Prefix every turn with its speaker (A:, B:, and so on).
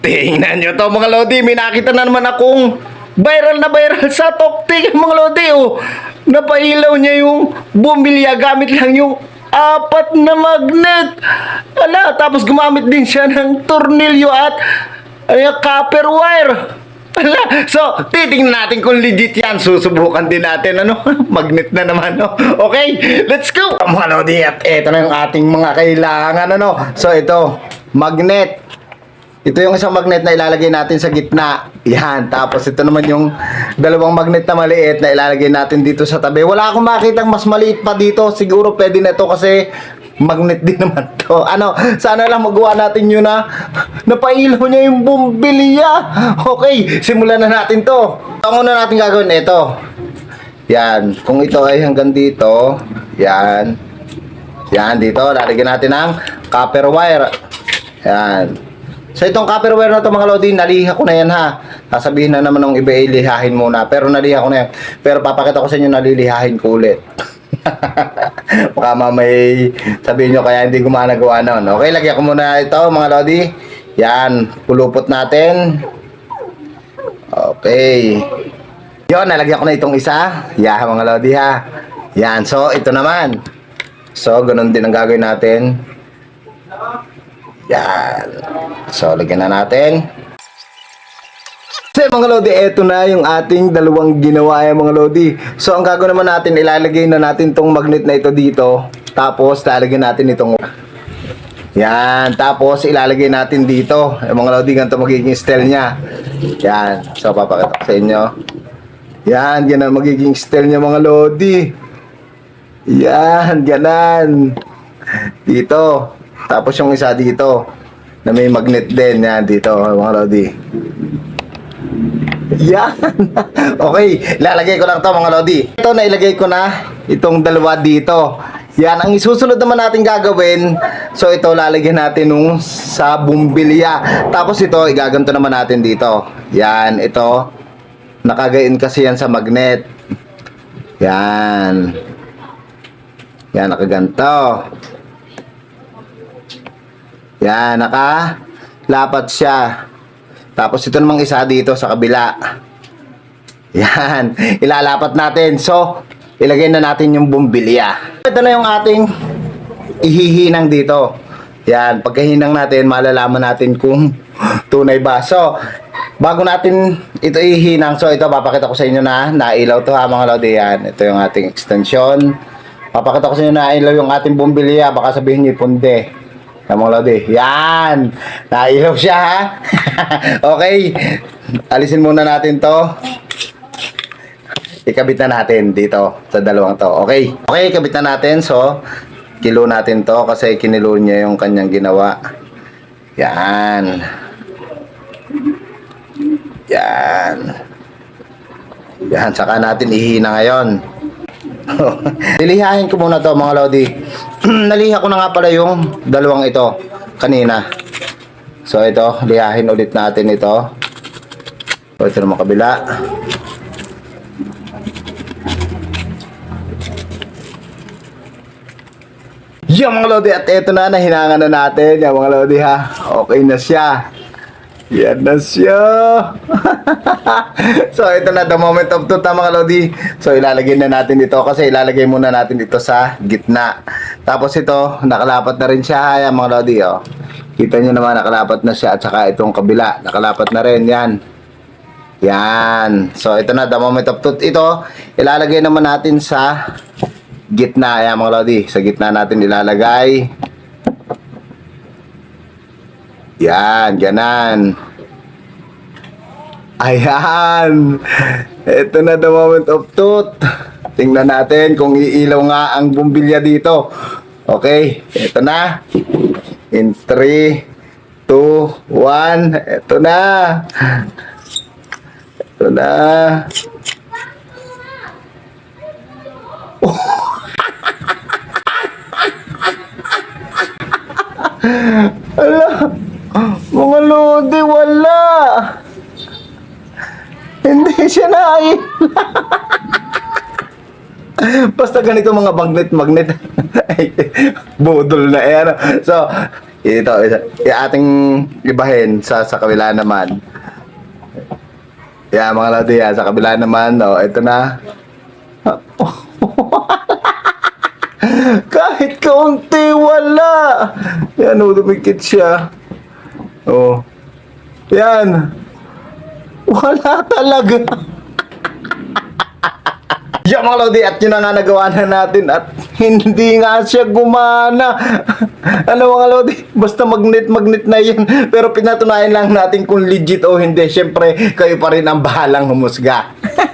A: Tingnan nyo to mga Lodi, may nakita na naman akong viral na viral sa TokTik mga Lodi. Oh. Napailaw niya yung bumilya gamit lang yung apat na magnet. Ala, tapos gumamit din siya ng tornilyo at ay, copper wire. Ala, so, titingnan natin kung legit yan. Susubukan din natin, ano? Magnet na naman, no? Okay, let's go! Mga Lodi, at eto na yung ating mga kailangan, ano? So, ito, magnet. Ito yung isang magnet na ilalagay natin sa gitna. Yan. Tapos ito naman yung dalawang magnet na maliit na ilalagay natin dito sa tabi. Wala akong makitang mas maliit pa dito. Siguro pwede na ito kasi magnet din naman to. Ano, sana lang magawa natin yun na napailaw niya yung bumbilya. Okay, simulan na natin to. Ang una natin gagawin, ito. Yan. Kung ito ay hanggang dito, yan. Yan, dito. Lalagyan natin ng copper wire. Yan. So itong copper wire na to mga lodi, naliha ko na yan ha. Sasabihin na naman ng iba ay lihahin muna. Pero naliha ko na yan. Pero papakita ko sa inyo nalilihahin ko ulit. Baka mamay sabihin nyo kaya hindi gumanagawa nun. Okay, lagyan ko muna ito mga lodi. Yan, pulupot natin. Okay. Yon, nalagyan ko na itong isa. Yeah, mga lodi ha. Yan, so ito naman. So, ganun din ang gagawin natin. Yan. So, lagyan na natin. So, mga Lodi, eto na yung ating dalawang ginawa yung mga Lodi. So, ang gagawin naman natin, ilalagay na natin tong magnet na ito dito. Tapos, lalagyan natin itong... Yan. Tapos, ilalagay natin dito. Yung mga Lodi, ganito magiging style niya. Yan. So, papakita sa inyo. Yan. Yan ang magiging style niya mga Lodi. Yan. Ganan. Dito. Tapos yung isa dito na may magnet din yan dito mga Lodi. Yan. okay, lalagay ko lang to mga Lodi. Ito na ilagay ko na itong dalawa dito. Yan, ang isusunod naman natin gagawin, so ito lalagyan natin nung sa bumbilya. Tapos ito, igaganto naman natin dito. Yan, ito. Nakagain kasi yan sa magnet. Yan. Yan, nakaganto. Yan, naka lapat siya. Tapos ito namang isa dito sa kabila. Yan, ilalapat natin. So, ilagay na natin yung bumbilya. Ito na yung ating ihihinang dito. Yan, pagkahinang natin, malalaman natin kung tunay ba. So, bago natin ito ihinang, so ito papakita ko sa inyo na nailaw to ha mga lodi. Yan, ito yung ating extension. Papakita ko sa inyo na nailaw yung ating bumbilya. Baka sabihin niyo punde. Mga lodi. Yan! Nailaw siya ha. okay. Alisin muna natin to. Ikabit na natin dito sa dalawang to. Okay. Okay, ikabit na natin. So, kilo natin to kasi kinilo niya yung kanyang ginawa. Yan. Yan. Yan. Saka natin ihina ngayon. Lilihahin ko muna to mga lodi. Naliha ko na nga pala yung dalawang ito kanina. So ito, lihahin ulit natin ito. So ito naman kabila. Yan mga lodi at ito na nahinangan na natin. Yan mga lodi ha. Okay na siya. Yan na siya. so, ito na the moment of truth mga Lodi. So, ilalagay na natin ito kasi ilalagay muna natin ito sa gitna. Tapos ito, nakalapat na rin siya. Yan mga Lodi. Oh. Kita nyo naman, nakalapat na siya. At saka itong kabila, nakalapat na rin. Yan. Yan. So, ito na the moment of truth. Ito, ilalagay naman natin sa gitna. Yan mga Lodi. Sa gitna natin ilalagay. Yan, ganan. Ayan. Ito na the moment of truth. Tingnan natin kung iilaw nga ang bumbilya dito. Okay, ito na. In 3, 2, 1. Ito na. Ito na. Ala. Mga lodi, wala. Hindi siya na Basta ganito mga magnet magnet. Budol na eh. Ano. So, ito, ito, ating ibahin sa sa kabila naman. Yeah, mga lodi, yan, sa kabila naman, oh, ito na. Kahit kaunti, wala. Yan, oh, dumikit siya. Oh. Yan. Wala talaga. Yan mga Lodi, at yun na nga nagawa na natin at hindi nga siya gumana. ano mga Lodi, basta magnet-magnet na yan. Pero pinatunayan lang natin kung legit o hindi. Siyempre, kayo pa rin ang bahalang humusga.